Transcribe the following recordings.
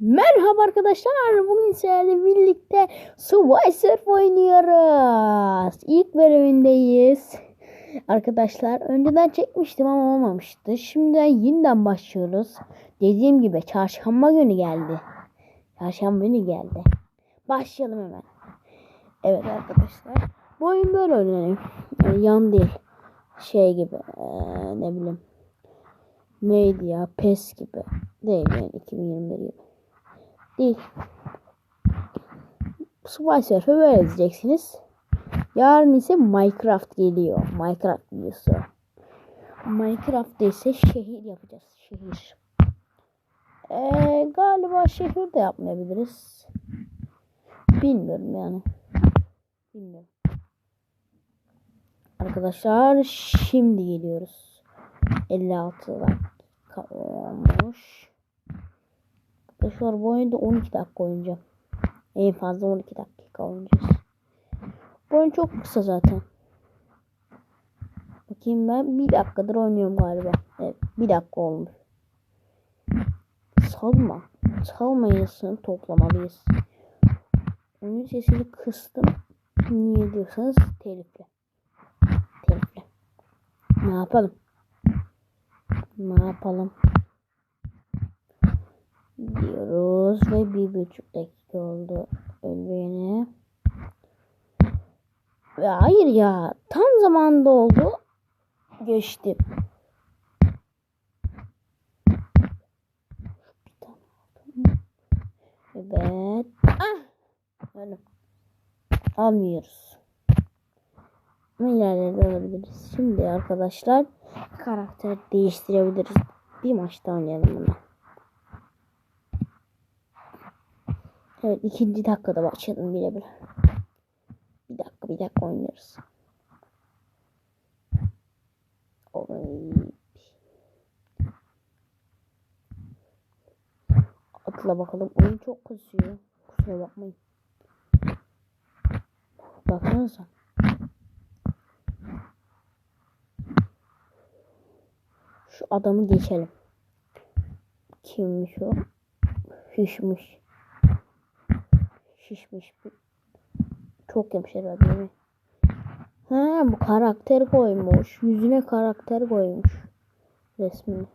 Merhaba arkadaşlar. Bugün sizlerle birlikte Surf oynuyoruz. İlk bölümündeyiz. Arkadaşlar önceden çekmiştim ama olmamıştı. Şimdi yeniden başlıyoruz. Dediğim gibi çarşamba günü geldi. Çarşamba günü geldi. Başlayalım hemen. Evet arkadaşlar. Bu oyun böyle oynanıyor. Yani yan değil. Şey gibi. eee, ne bileyim. Neydi ya? PES gibi. Değil yani 2021 gibi. Değil. Subway Surf'ı böyle izleyeceksiniz. Yarın ise Minecraft geliyor. Minecraft videosu. Minecraft'ta ise şehir yapacağız. Şehir. Ee, galiba şehir de yapmayabiliriz. Bilmiyorum yani. Bilmiyorum. Arkadaşlar şimdi geliyoruz. 56 dakika olmuş. Arkadaşlar bu oyunda 12 dakika oynayacağım. En fazla 12 dakika oynayacağız. Bu oyun çok kısa zaten. Bakayım ben bir dakikadır oynuyorum galiba. Evet bir dakika olmuş. Salma. Salma yazısını toplamalıyız. Oyun sesini kıstım. Niye diyorsanız telifle. Telifle. Ne yapalım? Ne yapalım? Diyoruz ve bir buçuk dakika oldu ölmeyene. Ve hayır ya tam zamanda oldu. Geçtim. Evet. Ah! Öyle. Almıyoruz. İleride alabiliriz. Şimdi arkadaşlar karakter değiştirebiliriz. Bir maçta oynayalım bunu. Evet ikinci dakikada başladım bile bile. Bir dakika bir dakika oynarız. Oy. Atla bakalım. Oyun çok kızıyor. Kusura bakmayın. Baksanıza. Şu adamı geçelim. Kimmiş o? Hüşmüş. Şişmiş. Çok yemiş herhalde değil? Ha bu karakter koymuş. Yüzüne karakter koymuş. Resmini.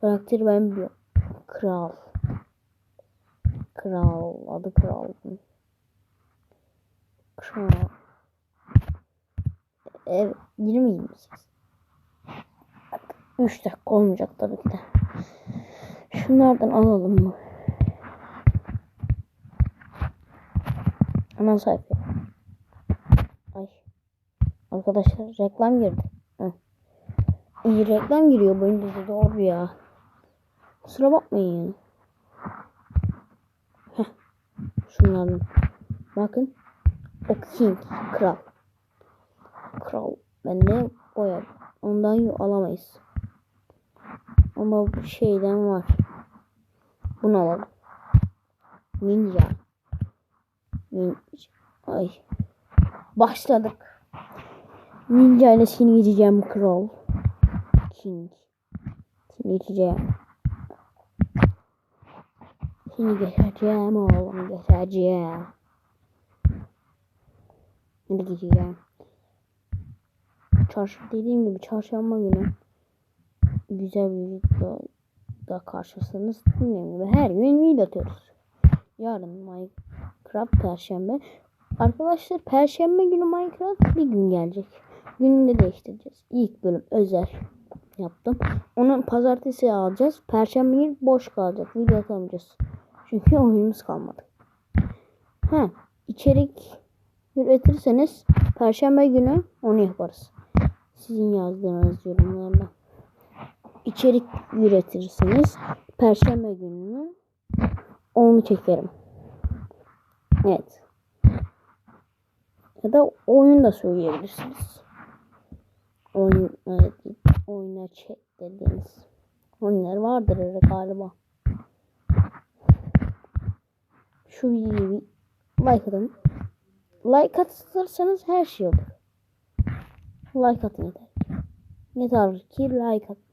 Karakteri ben biliyorum. Kral. Kral. Adı kral. Kral. Evet. 20 28. 3 dakika olmayacak tabii ki de. Şunlardan alalım mı? Ana sayfa. Ay. Arkadaşlar reklam girdi. Hı. İyi reklam giriyor bu oyunda doğru ya. Kusura bakmayın. Heh. Şunlardan. Bakın. O king. Kral. Kral. Ben de boya. Ondan yok alamayız. Ama bu şeyden var. Bunu alalım. Ninja. Ay. Başladık. Ninja ile seni geçeceğim kral. King. Seni geçeceğim. Seni geçeceğim oğlum geçeceğim. Seni geçeceğim. Çarşı dediğim gibi çarşamba günü güzel bir video da karşısınız. Her gün video atıyoruz. Yarın Minecraft Perşembe. Arkadaşlar Perşembe günü Minecraft bir gün gelecek. Gününü de değiştireceğiz. İlk bölüm özel yaptım. Onu pazartesi alacağız. Perşembe günü boş kalacak. Video atamayacağız. Çünkü oyunumuz kalmadı. Ha, içerik üretirseniz Perşembe günü onu yaparız. Sizin yazdığınız yorumlarla. İçerik üretirseniz Perşembe günü onu çekerim. Evet. Ya da oyun da söyleyebilirsiniz. Oyun, evet, oyuna çek dediğiniz oyunlar vardır öyle galiba. Şu videoyu like atın. Like atırsanız her şey olur. Like atın yeter. Yeter ki like atın.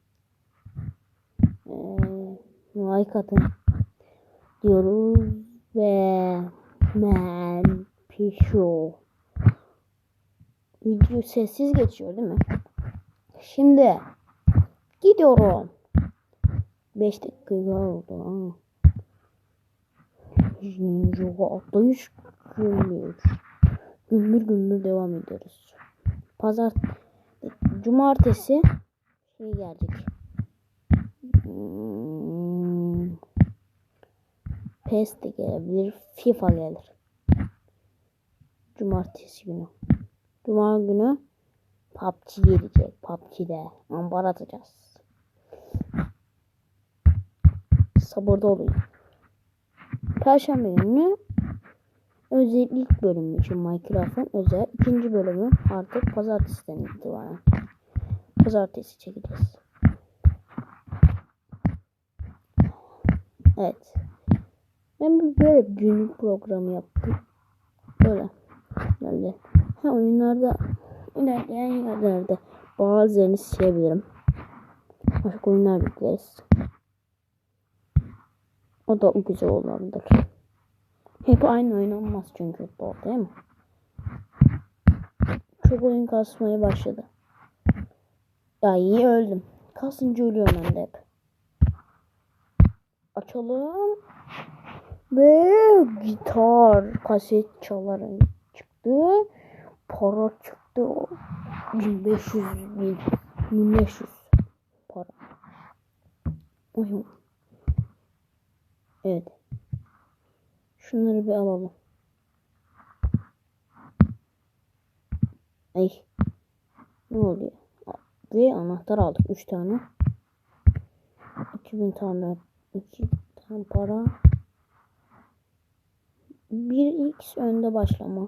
Ee, like atın. diyoruz ve men pişo. Video sessiz geçiyor değil mi? Şimdi gidiyorum. 5 dakika oldu. Ninja atlayış gümbür. Gümbür gümbür devam ediyoruz. Pazar cumartesi şey gelecek. Hmm. PES de gelebilir. FIFA gelir. Cumartesi günü. Cuma günü PUBG gelecek. PUBG'de ambar atacağız. Sabırda olun. Perşembe günü özel ilk bölümü için Minecraft'ın özel ikinci bölümü artık pazartesiden itibaren. Pazartesi çekeceğiz. Evet. Ben böyle günlük programı yaptım. Böyle. Böyle. Ha oyunlarda ilerleyen yerlerde bazılarını silebilirim. Başka oyunlar yükleriz. O da güzel olabilir. Hep aynı oynanmaz çünkü futbol değil mi? Çok oyun kasmaya başladı. Ya iyi öldüm. Kasınca ölüyorum ben de hep. Açalım. Ve gitar kaset çaların çıktı. Para çıktı. 1500 bin. 1500 para. Oyun. Evet. Şunları bir alalım. Ay. Ne oluyor? Ve anahtar aldık. 3 tane. 2000 tane. 2 tane para. 1x önde başlama.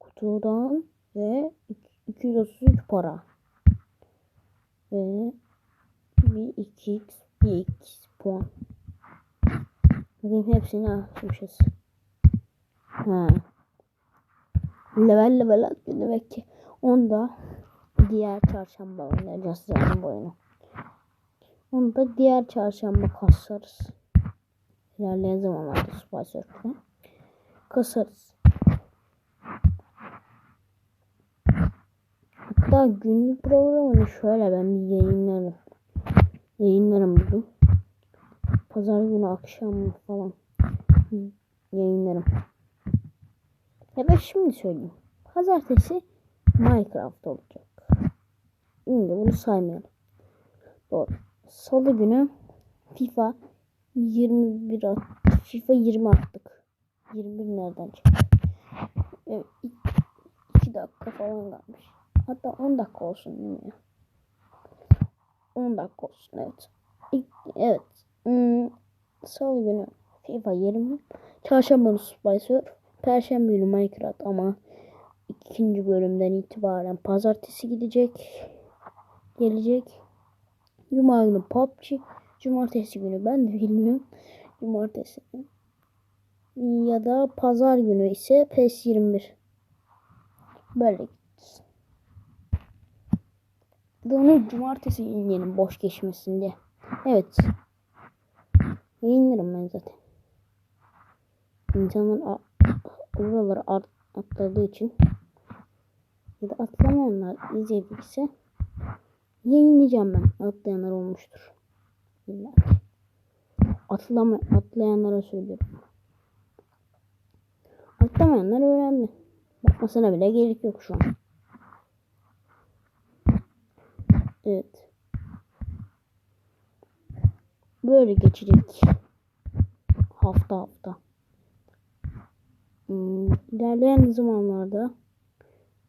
Kutudan ve 233 para. Ve bir 2x, bir x puan. Bakayım hepsini açmışız. Ha. Level level atıyor demek ki. Onu da diğer çarşamba oynayacağız zaten bu oyunu. Onu da diğer çarşamba kasarız. İlerleyen zamanlarda Spice kasarız. Hatta günlük programını şöyle ben bir yayınlarım. Yayınlarım bugün. Pazar günü akşam falan yayınlarım. Ya ben şimdi söyleyeyim. Pazartesi Minecraft olacak. Şimdi bunu saymayalım. Doğru. Salı günü FIFA 21 at, FIFA 20 attık. 21 nereden çıktı? Evet, 2 dakika falan kalmış. Hatta 10 dakika olsun değil mi? 10 dakika olsun evet. İlk, evet. Hmm, Salı günü FIFA 20. Çarşamba Spicer. Perşembe günü Minecraft ama ikinci bölümden itibaren pazartesi gidecek. Gelecek. Cuma günü PUBG. Cumartesi günü ben de bilmiyorum. Cumartesi ya da pazar günü ise PES 21. Böyle. Bunu cumartesi yayınlayalım boş geçmesin diye. Evet. Yayınlarım ben zaten. İnsanlar oraları atladığı için ya da atlamayanlar izlediyse yayınlayacağım ben. Atlayanlar olmuştur. İlla Atlama, atlayanlara söylüyorum. Atlamayanlar öğrendi. Bakmasına bile gerek yok şu an. Evet. Böyle geçecek. Hafta hafta. Hmm, ilerleyen zamanlarda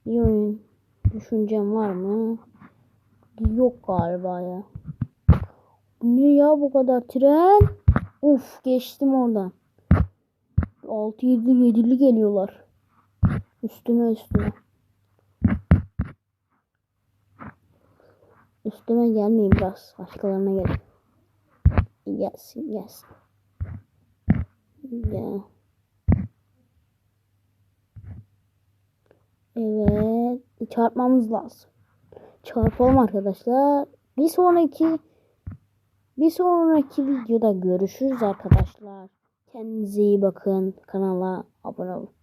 bir oyun düşüncem var mı? Yok galiba ya. Ne ya bu kadar tren? Uf geçtim oradan. 6 7 7'li geliyorlar. Üstüme üstüme. Üstüme gelmeyin biraz. Başkalarına gelin. Gelsin gelsin. Ya. Evet. Çarpmamız lazım. Çarpalım arkadaşlar. Bir sonraki Bir sonraki videoda görüşürüz arkadaşlar. Kendinize iyi bakın. Kanala abone olun.